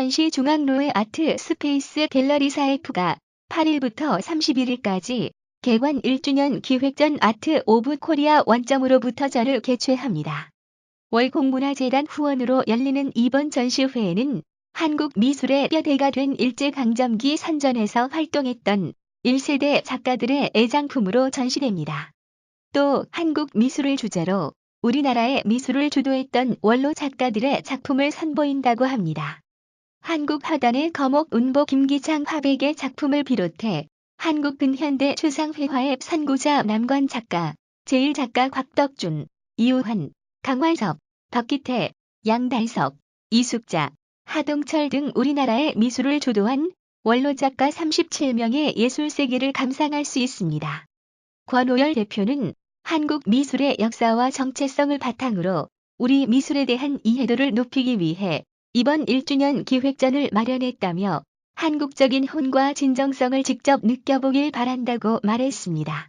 전시 중앙로의 아트 스페이스 갤러리 사이프가 8일부터 31일까지 개관 1주년 기획전 아트 오브 코리아 원점으로부터 전을 개최합니다. 월공문화재단 후원으로 열리는 이번 전시회에는 한국 미술의 뼈대가 된 일제강점기 선전에서 활동했던 1세대 작가들의 애장품으로 전시됩니다. 또 한국 미술을 주제로 우리나라의 미술을 주도했던 원로 작가들의 작품을 선보인다고 합니다. 한국 화단의 거목 운보 김기창 화백의 작품을 비롯해 한국 근현대 추상회화의 선구자 남관 작가, 제1작가 곽덕준, 이우환, 강환섭, 덕기태, 양달석, 이숙자, 하동철 등 우리나라의 미술을 주도한 원로 작가 37명의 예술 세계를 감상할 수 있습니다. 권오열 대표는 한국 미술의 역사와 정체성을 바탕으로 우리 미술에 대한 이해도를 높이기 위해 이번 1주년 기획전을 마련했다며 한국적인 혼과 진정성을 직접 느껴보길 바란다고 말했습니다.